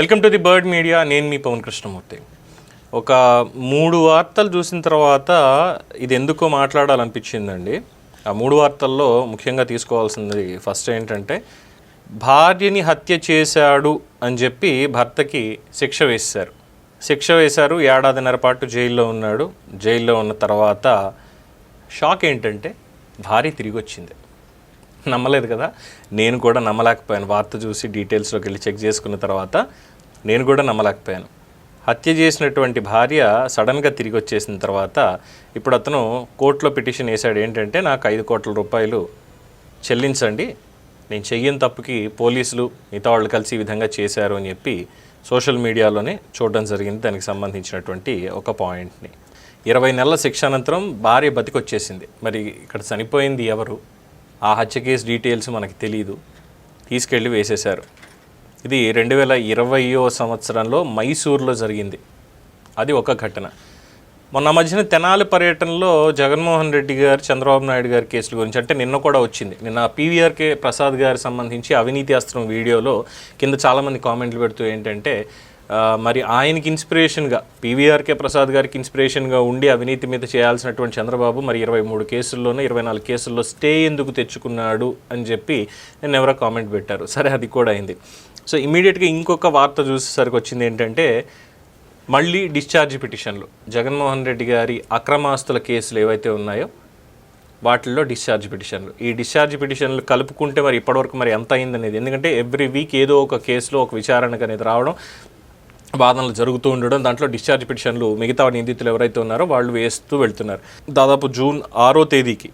Welcome to the bird media. నేను మీ పవన్ కృష్ణమూర్తి. ఒక మూడు వార్తలు చూసిన తర్వాత ఇది ఎందుకో మాట్లాడాలనిపించిందండి. ఆ మూడు వార్తల్లో ముఖ్యంగా తీసుకోవాల్సింది ఫస్ట్ ఏంటంటే భార్యని హత్య చేశాడు అని చెప్పి భర్తకి శిక్ష వేశారు. శిక్ష వేశారు ఏడాదిన్నర పాటు జైల్లో ఉన్నాడు. జైల్లో ఉన్న తర్వాత షాక్ ఏంటంటే భార్య తిరిగి వచ్చింది నమ్మలేదు కదా? నేను కూడా నమ్మలేకపోయాను. వార్త చూసి డీటెయిల్స్లోకి వెళ్ళి చెక్ చేసుకున్న తర్వాత నేను కూడా నమ్మలేకపోయాను. హత్య చేసినటువంటి భార్య సడన్గా తిరిగి వచ్చేసిన తర్వాత ఇప్పుడు అతను కోర్టులో పిటిషన్ వేశాడు. ఏంటంటే నాకు ఐదు కోట్ల రూపాయలు చెల్లించండి. నేను చెయ్యని తప్పుకి పోలీసులు మిగతా వాళ్ళు కలిసి ఈ విధంగా చేశారు అని చెప్పి సోషల్ మీడియాలోనే చూడడం జరిగింది. దానికి సంబంధించినటువంటి ఒక పాయింట్ని. ఇరవై నెలల శిక్ష అనంతరం భార్య బతికొచ్చేసింది. మరి ఇక్కడ చనిపోయింది ఎవరు? ఆ హత్య కేసు డీటెయిల్స్ మనకి తెలియదు తీసుకెళ్ళి వేసేశారు. ఇది రెండు వేల ఇరవయో సంవత్సరంలో మైసూర్లో జరిగింది. అది ఒక ఘటన. మొన్న మధ్యన తెనాలి పర్యటనలో జగన్మోహన్ రెడ్డి గారు చంద్రబాబు నాయుడు గారి కేసుల గురించి అంటే నిన్న కూడా వచ్చింది. నిన్న పీవీఆర్కే ప్రసాద్ గారి సంబంధించి అవినీతి అస్త్రం వీడియోలో కింద చాలామంది కామెంట్లు పెడుతూ ఏంటంటే మరి ఆయనకి ఇన్స్పిరేషన్గా పీవీఆర్కే ప్రసాద్ గారికి ఇన్స్పిరేషన్గా ఉండి అవినీతి మీద చేయాల్సినటువంటి చంద్రబాబు మరి ఇరవై మూడు కేసుల్లోనే ఇరవై నాలుగు కేసుల్లో స్టే ఎందుకు తెచ్చుకున్నాడు అని చెప్పి నేను ఎవరో కామెంట్ పెట్టారు. సరే అది కూడా అయింది. సో ఇమీడియట్గా ఇంకొక వార్త చూసేసరికి వచ్చింది ఏంటంటే మళ్ళీ డిశ్చార్జ్ పిటిషన్లు. జగన్మోహన్ రెడ్డి గారి అక్రమాస్తుల కేసులు ఏవైతే ఉన్నాయో వాటిల్లో డిశ్చార్జ్ పిటిషన్లు. ఈ డిశ్చార్జ్ పిటిషన్లు కలుపుకుంటే మరి ఇప్పటివరకు మరి ఎంత అయిందనేది ఎందుకంటే ఎవ్రీ వీక్ ఏదో ఒక కేసులో ఒక విచారణకు అనేది రావడం వాదనలు జరుగుతూ ఉండడం దాంట్లో డిశ్చార్జ్ పిటిషన్లు మిగతా నిందితులు ఎవరైతే ఉన్నారో వాళ్ళు వేస్తూ వెళ్తున్నారు. దాదాపు జూన్ ఆరో తేదీకి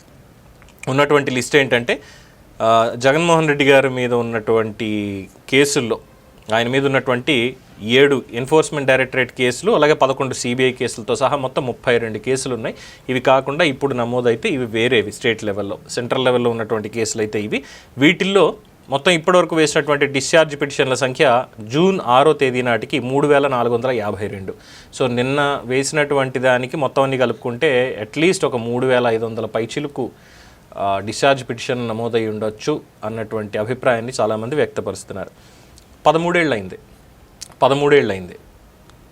ఉన్నటువంటి లిస్ట్ ఏంటంటే జగన్మోహన్ రెడ్డి గారి మీద ఉన్నటువంటి కేసుల్లో ఆయన మీద ఉన్నటువంటి ఏడు ఎన్ఫోర్స్మెంట్ డైరెక్టరేట్ కేసులు అలాగే పదకొండు సిబిఐ కేసులతో సహా మొత్తం ముప్పై రెండు కేసులు ఉన్నాయి ఇవి కాకుండా ఇప్పుడు నమోదైతే ఇవి వేరేవి స్టేట్ లెవెల్లో సెంట్రల్ లెవెల్లో ఉన్నటువంటి కేసులు అయితే ఇవి. వీటిల్లో మొత్తం ఇప్పటివరకు వేసినటువంటి డిశ్చార్జ్ పిటిషన్ల సంఖ్య జూన్ ఆరో తేదీ నాటికి మూడు వేల నాలుగు వందల యాభై రెండు. సో నిన్న వేసినటువంటి దానికి మొత్తం అన్ని కలుపుకుంటే అట్లీస్ట్ ఒక మూడు వేల ఐదు వందల పైచిలుకు డిశ్చార్జ్ పిటిషన్ నమోదై ఉండొచ్చు అన్నటువంటి అభిప్రాయాన్ని చాలామంది వ్యక్తపరుస్తున్నారు. పదమూడేళ్ళు అయింది పదమూడేళ్ళు అయింది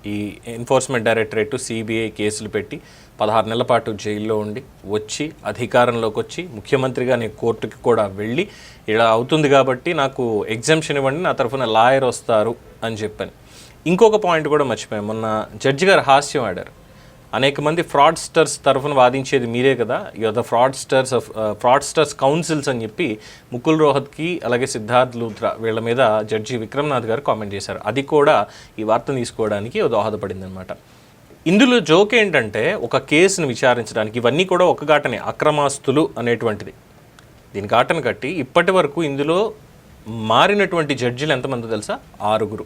ఈ ఎన్ఫోర్స్మెంట్ డైరెక్టరేట్ సిబిఐ కేసులు పెట్టి పదహారు నెలల పాటు జైల్లో ఉండి వచ్చి అధికారంలోకి వచ్చి ముఖ్యమంత్రిగా నేను కోర్టుకి కూడా వెళ్ళి ఇలా అవుతుంది కాబట్టి నాకు ఎగ్జామ్షన్ ఇవ్వండి నా తరఫున లాయర్ వస్తారు అని చెప్పాను. ఇంకొక పాయింట్ కూడా మర్చిపోయాను. మొన్న జడ్జి గారు హాస్యం ఆడారు. అనేక మంది ఫ్రాడ్స్టర్స్ తరఫున వాదించేది మీరే కదా. Your the fraudsters of fraudsters councils అని చెప్పి ముకుల్ రోహత్కి అలాగే సిద్ధార్థ్ లూత్రా వీళ్ళ మీద జడ్జి విక్రమ్నాథ్ గారు కామెంట్ చేశారు. అది కూడా ఈ వార్తను తీసుకోవడానికి దోహదపడింది అనమాట ఇందులో జోక్ ఏంటంటే ఒక కేసును విచారించడానికి ఇవన్నీ కూడా ఒక ఘటనే అక్రమాస్తులు అనేటువంటిది. దీని ఘాటను కట్టి ఇప్పటి వరకు ఇందులో మారినటువంటి జడ్జిలు ఎంతమంది తెలుసా? ఆరుగురు.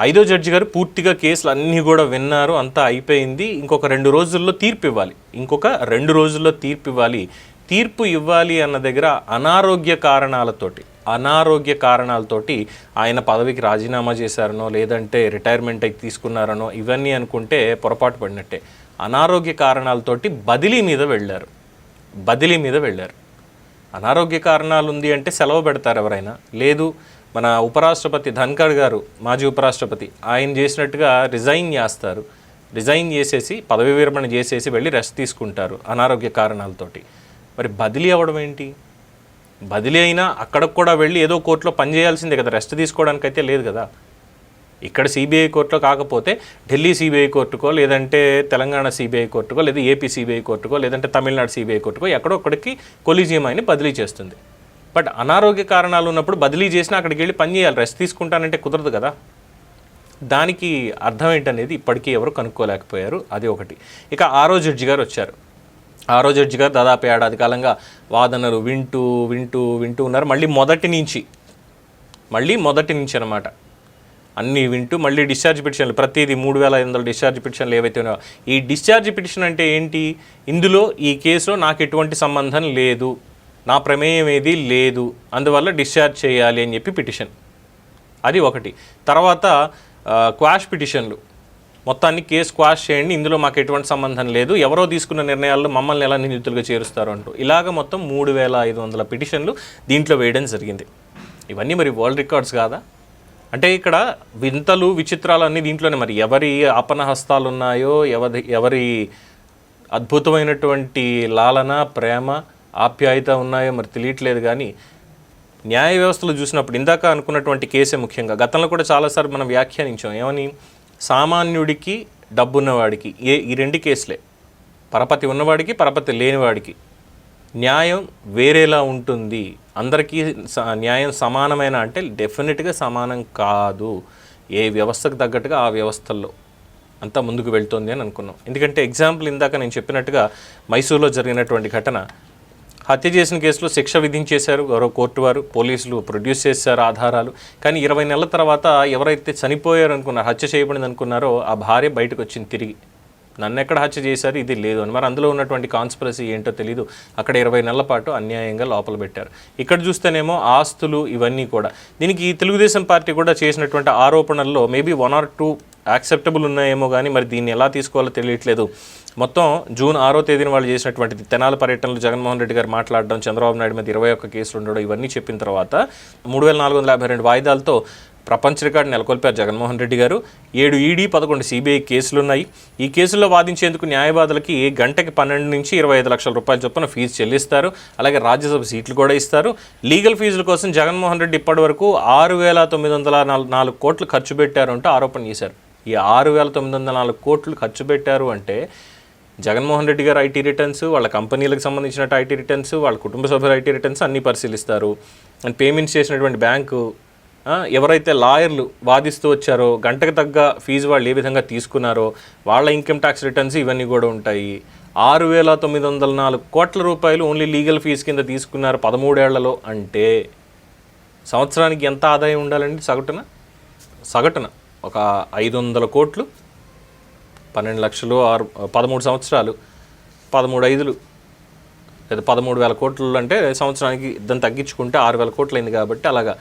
ఐదో జడ్జి గారు పూర్తిగా కేసులు అన్నీ కూడా విన్నారు అంతా అయిపోయింది. ఇంకొక రెండు రోజుల్లో తీర్పు ఇవ్వాలి. ఇంకొక రెండు రోజుల్లో తీర్పు ఇవ్వాలి. తీర్పు ఇవ్వాలి అన్న దగ్గర అనారోగ్య కారణాలతోటి అనారోగ్య కారణాలతోటి ఆయన పదవికి రాజీనామా చేశారనో లేదంటే రిటైర్మెంట్ అయి తీసుకున్నారనో ఇవన్నీ అనుకుంటే పొరపాటు పడినట్టే. అనారోగ్య కారణాలతోటి బదిలీ మీద వెళ్ళారు. బదిలీ మీద వెళ్ళారు. అనారోగ్య కారణాలు ఉంది అంటే సెలవు పెడతారు ఎవరైనా. లేదు మన ఉపరాష్ట్రపతి ధన్కర్ గారు మాజీ ఉపరాష్ట్రపతి ఆయన చేసినట్టుగా రిజైన్ చేస్తారు. రిజైన్ చేసేసి పదవి విరమణ చేసేసి వెళ్ళి రెస్ట్ తీసుకుంటారు అనారోగ్య కారణాలతోటి. మరి బదిలీ అవ్వడం ఏంటి? బదిలీ అయినా అక్కడికి కూడా వెళ్ళి ఏదో కోర్టులో పని చేయాల్సిందే కదా రెస్ట్ తీసుకోవడానికైతే లేదు కదా. ఇక్కడ సిబిఐ కోర్టులో కాకపోతే ఢిల్లీ సిబిఐ కోర్టుకో లేదంటే తెలంగాణ సిబిఐ కోర్టుకో లేదా ఏపీ సిబిఐ కోర్టుకో లేదంటే తమిళనాడు సిబిఐ కోర్టుకో ఎక్కడో ఒక్కడికి కొలీజియం అయిన బదిలీ చేస్తుంది. బట్ అనారోగ్య కారణాలు ఉన్నప్పుడు బదిలీ చేసినా అక్కడికి వెళ్ళి పని చేయాలి రెస్ట్ తీసుకుంటానంటే కుదరదు కదా. దానికి అర్థం ఏంటనేది ఇప్పటికీ ఎవరు కనుక్కోలేకపోయారు. అది ఒకటి. ఇక ఆరో జడ్జి గారు వచ్చారు. ఆరో జడ్జి గారు దాదాపు ఏడాది కాలంగా వాదనలు వింటూ వింటూ వింటూ ఉన్నారు. మళ్ళీ మొదటి నుంచి మళ్ళీ మొదటి నుంచి అనమాట అన్నీ వింటూ మళ్ళీ డిశ్చార్జ్ పిటిషన్లు ప్రతిదీ మూడు వేల ఐదు వందల డిశ్చార్జ్ పిటిషన్లు ఏవైతే ఉన్నాయో ఈ డిశ్చార్జ్ పిటిషన్ అంటే ఏంటి? ఇందులో ఈ కేసులో నాకు ఎటువంటి సంబంధం లేదు. నా ప్రమేయం ఏది? లేదు. అందువల్ల డిశ్చార్జ్ చేయాలి అని చెప్పి పిటిషన్. అది ఒకటి. తర్వాత క్వాష్ పిటిషన్లు. మొత్తాన్ని కేసు క్వాష్ చేయండి. ఇందులో మాకు ఎటువంటి సంబంధం లేదు. ఎవరో తీసుకున్న నిర్ణయాల్లో మమ్మల్ని ఎలా నిందితులుగా చేరుస్తారు అంటూ. ఇలాగ మొత్తం మూడు వేల ఐదు వందల పిటిషన్లు దీంట్లో వేయడం జరిగింది. ఇవన్నీ మరి వరల్డ్ రికార్డ్స్ కాదా? అంటే ఇక్కడ వింతలు విచిత్రాలు అన్నీ దీంట్లోనే మరి. ఎవరి ఆపన హస్తాలు ఉన్నాయో ఎవరి ఎవరి అద్భుతమైనటువంటి లాలన ప్రేమ ఆప్యాయత ఉన్నాయో మరి తెలియట్లేదు కానీ న్యాయ వ్యవస్థలో చూసినప్పుడు ఇందాక అనుకున్నటువంటి కేసే ముఖ్యంగా. గతంలో కూడా చాలాసార్లు మనం వ్యాఖ్యానించాం. ఏమని? సామాన్యుడికి డబ్బున్నవాడికి ఏ ఈ రెండు కేసులే. పరపతి ఉన్నవాడికి పరపతి లేనివాడికి. న్యాయం వేరేలా ఉంటుంది. అందరికీ స- న్యాయం సమానమైన అంటే డెఫినెట్గా సమానం కాదు. ఏ వ్యవస్థకు తగ్గట్టుగా ఆ వ్యవస్థల్లో అంతా ముందుకు వెళ్తుంది అని అనుకున్నాం. ఎందుకంటే ఎగ్జాంపుల్ ఇందాక నేను చెప్పినట్టుగా మైసూర్లో జరిగినటువంటి ఘటన హత్య చేసిన కేసులో శిక్ష విధించేశారు గౌరవ కోర్టు వారు పోలీసులు ప్రొడ్యూస్ చేశారు ఆధారాలు. కానీ ఇరవై నెలల తర్వాత ఎవరైతే చనిపోయారు అనుకున్నారో హత్య చేయబడింది అనుకున్నారో ఆ భార్య బయటకు వచ్చింది తిరిగి. నన్ను ఎక్కడ హత్య చేశారు? ఇది లేదు అని. మరి అందులో ఉన్నటువంటి కాన్స్పిరసీ ఏంటో తెలియదు అక్కడ ఇరవై నెలల పాటు అన్యాయంగా లోపల పెట్టారు. ఇక్కడ చూస్తేనేమో ఆస్తులు ఇవన్నీ కూడా. దీనికి తెలుగుదేశం పార్టీ కూడా చేసినటువంటి ఆరోపణల్లో maybe one or two acceptable ఉన్నాయేమో కానీ మరి దీన్ని ఎలా తీసుకోవాలో తెలియట్లేదు. మొత్తం జూన్ ఆరో తేదీన వాళ్ళు చేసినటువంటి తెనాల పర్యటనలో జగన్మోహన్ రెడ్డి గారు మాట్లాడడం చంద్రబాబు నాయుడు మీద ఇరవై ఒక్క కేసులు ఉండడం ఇవన్నీ చెప్పిన తర్వాత మూడు వేల నాలుగు వందల యాభై రెండు వాయిదాలతో ప్రపంచ రికార్డు నెలకొల్పారు జగన్మోహన్ రెడ్డి గారు. ఏడు ఈడీ పదకొండు సిబిఐ కేసులు ఉన్నాయి ఈ కేసుల్లో వాదించేందుకు న్యాయవాదులకి గంటకి పన్నెండు నుంచి ఇరవై ఐదు లక్షల రూపాయల చొప్పున ఫీజు చెల్లిస్తారు. అలాగే రాజ్యసభ సీట్లు కూడా ఇస్తారు. లీగల్ ఫీజుల కోసం జగన్మోహన్ రెడ్డి ఇప్పటివరకు ఆరు వేల తొమ్మిది వందల నాలుగు నాలుగు కోట్లు ఖర్చు పెట్టారు అంటూ ఆరోపణ చేశారు. ఈ ఆరు వేల తొమ్మిది వందల నాలుగు కోట్లు ఖర్చు పెట్టారు అంటే జగన్మోహన్ రెడ్డి గారు ఐటీ రిటర్న్స్ వాళ్ళ కంపెనీలకు సంబంధించిన ఐటీ రిటర్న్స్ వాళ్ళ కుటుంబ సభ్యుల ఐటీ రిటర్న్స్ అన్నీ పరిశీలిస్తారు. అండ్ పేమెంట్స్ చేసినటువంటి బ్యాంకు ఎవరైతే లాయర్లు వాదిస్తూ వచ్చారో గంటకు తగ్గ ఫీజు వాళ్ళు ఏ విధంగా తీసుకున్నారో వాళ్ళ ఇన్కమ్ ట్యాక్స్ రిటర్న్స్ ఇవన్నీ కూడా ఉంటాయి. ఆరు వేల తొమ్మిది వందల నాలుగు కోట్ల రూపాయలు ఓన్లీ లీగల్ ఫీజు కింద తీసుకున్నారు పదమూడేళ్ళలో అంటే సంవత్సరానికి ఎంత ఆదాయం ఉండాలండి సగటున? సగటున. ఒక ఐదు వందల కోట్లు పన్నెండు లక్షలు ఆరు పదమూడు సంవత్సరాలు పదమూడు ఐదులు లేదా పదమూడు వేల కోట్లు అంటే సంవత్సరానికి దాన్ని తగ్గించుకుంటే ఆరు వేల కోట్లు అయింది కాబట్టి అలాగా.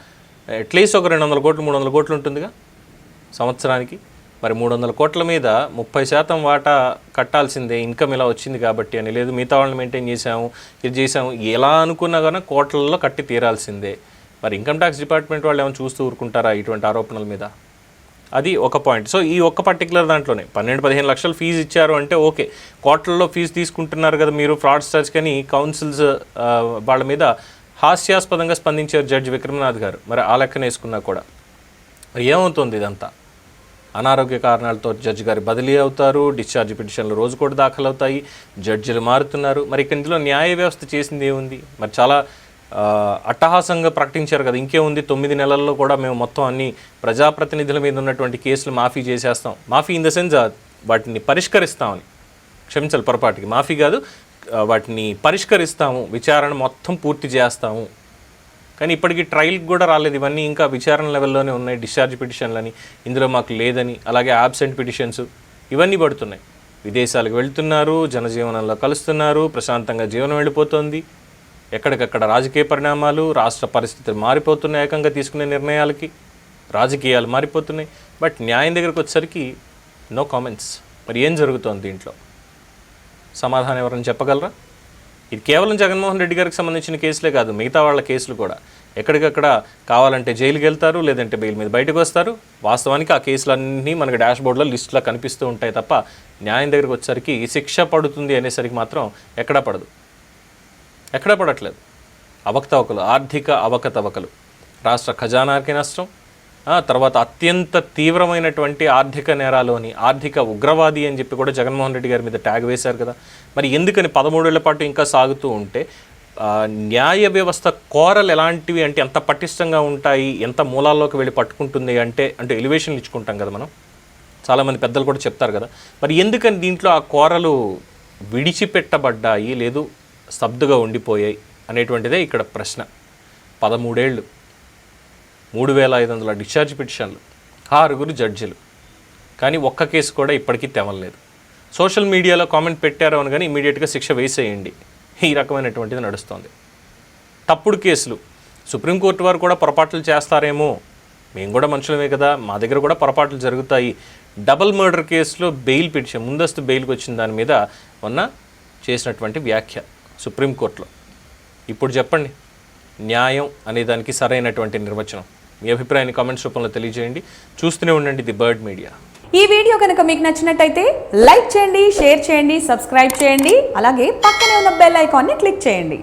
అట్లీస్ట్ ఒక రెండు వందల కోట్లు మూడు వందల కోట్లు ఉంటుందిగా సంవత్సరానికి. మరి మూడు వందల కోట్ల మీద ముప్పై శాతం వాటా కట్టాల్సిందే ఇన్కమ్ ఇలా వచ్చింది కాబట్టి అని. లేదు మిగతా వాళ్ళని మెయింటైన్ చేసాము ఇది చేసాము ఎలా అనుకున్నా కానీ కోట్లలో కట్టి తీరాల్సిందే. మరి ఇన్కమ్ ట్యాక్స్ డిపార్ట్మెంట్ వాళ్ళు ఏమైనా చూస్తూ ఊరుకుంటారా ఇటువంటి ఆరోపణల మీద? అది ఒక పాయింట్. సో ఈ ఒక్క పర్టికులర్ దాంట్లోనే పన్నెండు పదిహేను లక్షలు ఫీజు ఇచ్చారు అంటే ఓకే. కోట్లలో ఫీజు తీసుకుంటున్నారు కదా మీరు ఫ్రాడ్స్టర్స్ కానీ కౌన్సిల్స్ వాళ్ళ మీద హాస్యాస్పదంగా స్పందించారు జడ్జి విక్రమనాథ్ గారు. మరి ఆ లెక్కన వేసుకున్నా కూడా. ఏమవుతుంది ఇదంతా? అనారోగ్య కారణాలతో జడ్జి గారి బదిలీ అవుతారు డిశ్చార్జ్ పిటిషన్లు రోజు కూడా దాఖలు అవుతాయి జడ్జిలు మారుతున్నారు. మరి ఇక్కడ ఇందులో న్యాయ వ్యవస్థ చేసింది ఏముంది? మరి చాలా అట్టహాసంగా ప్రకటించారు కదా ఇంకేముంది తొమ్మిది నెలల్లో కూడా మేము మొత్తం అన్ని ప్రజాప్రతినిధుల మీద ఉన్నటువంటి కేసులు మాఫీ చేసేస్తాం. మాఫీ ఇన్ ద సెన్స్ వాటిని పరిష్కరిస్తామని క్షమించాలి పొరపాటుకి. మాఫీ కాదు వాటిని పరిష్కరిస్తాము విచారణ మొత్తం పూర్తి చేస్తాము. కానీ ఇప్పటికీ ట్రయల్కి కూడా రాలేదు ఇవన్నీ ఇంకా విచారణ లెవెల్లోనే ఉన్నాయి డిశ్చార్జ్ పిటిషన్లని ఇందులో మాకు లేదని అలాగే ఆబ్సెంట్ పిటిషన్స్ ఇవన్నీ పడుతున్నాయి. విదేశాలకు వెళ్తున్నారు జనజీవనంలో కలుస్తున్నారు ప్రశాంతంగా జీవనం వెళ్ళిపోతుంది. ఎక్కడికక్కడ రాజకీయ పరిణామాలు రాష్ట్ర పరిస్థితులు మారిపోతున్నాయి ఏకంగా తీసుకునే నిర్ణయాలకి రాజకీయాలు మారిపోతున్నాయి. బట్ న్యాయం దగ్గరకు వచ్చేసరికి నో కామెంట్స్. మరి ఏం జరుగుతోంది దీంట్లో? సమాధానం ఎవరైనా చెప్పగలరా? ఇది కేవలం జగన్మోహన్ రెడ్డి గారికి సంబంధించిన కేసులే కాదు మిగతా వాళ్ళ కేసులు కూడా. ఎక్కడికక్కడ కావాలంటే జైలుకి వెళ్తారు లేదంటే బెయిల్ మీద బయటకు వస్తారు. వాస్తవానికి ఆ కేసులన్నీ మనకి డాష్ బోర్డులో లిస్టులో కనిపిస్తూ ఉంటాయి తప్ప న్యాయం దగ్గరికి వచ్చేసరికి శిక్ష పడుతుంది అనేసరికి మాత్రం ఎక్కడా పడదు. ఎక్కడా పడట్లేదు. అవకతవకలు ఆర్థిక అవకతవకలు. రాష్ట్ర ఖజానాకి నష్టం ఆ, తర్వాత అత్యంత తీవ్రమైనటువంటి ఆర్థిక నేరాలోని ఆర్థిక ఉగ్రవాది అని చెప్పి కూడా జగన్మోహన్ రెడ్డి గారి మీద ట్యాగ్ వేశారు కదా. మరి ఎందుకని పదమూడేళ్ళ పాటు ఇంకా సాగుతూ ఉంటే న్యాయ వ్యవస్థ కోరలు ఎలాంటివి అంటే ఎంత పటిష్టంగా ఉంటాయి ఎంత మూలాల్లోకి వెళ్ళి పట్టుకుంటుంది అంటే అంటే ఎలివేషన్లు ఇచ్చుకుంటాం కదా మనం. చాలామంది పెద్దలు కూడా చెప్తారు కదా. మరి ఎందుకని దీంట్లో ఆ కోరలు విడిచిపెట్టబడ్డాయి? లేదు స్తబ్దుగా ఉండిపోయాయి అనేటువంటిదే ఇక్కడ ప్రశ్న. పదమూడేళ్ళు మూడు వేల ఐదు వందల డిశ్చార్జ్ పిటిషన్లు ఆరుగురు జడ్జిలు. కానీ ఒక్క కేసు కూడా ఇప్పటికీ తెవలేదు సోషల్ మీడియాలో కామెంట్ పెట్టారు అని కానీ ఇమీడియట్గా శిక్ష వేసేయండి. ఈ రకమైనటువంటిది నడుస్తోంది. తప్పుడు కేసులు. సుప్రీంకోర్టు వారు కూడా పొరపాట్లు చేస్తారేమో? మేము కూడా మనుషులమే కదా. మా దగ్గర కూడా పొరపాట్లు జరుగుతాయి. డబుల్ మర్డర్ కేసులో బెయిల్ పిటిషన్ ముందస్తు బెయిల్కి వచ్చిన దాని మీద ఉన్న చేసినటువంటి వ్యాఖ్య. సుప్రీంకోర్టులో. ఇప్పుడు చెప్పండి న్యాయం అనే దానికి సరైనటువంటి నిర్వచనం. మీ అభిప్రాయాన్ని కామెంట్స్ రూపంలో తెలియజేయండి. చూస్తూనే ఉండండి ది బర్డ్ మీడియా. ఈ వీడియో కనుక మీకు నచ్చినట్టయితే లైక్ చేయండి షేర్ చేయండి సబ్స్క్రైబ్ చేయండి అలాగే పక్కనే ఉన్న బెల్ ఐకాన్ని క్లిక్ చేయండి.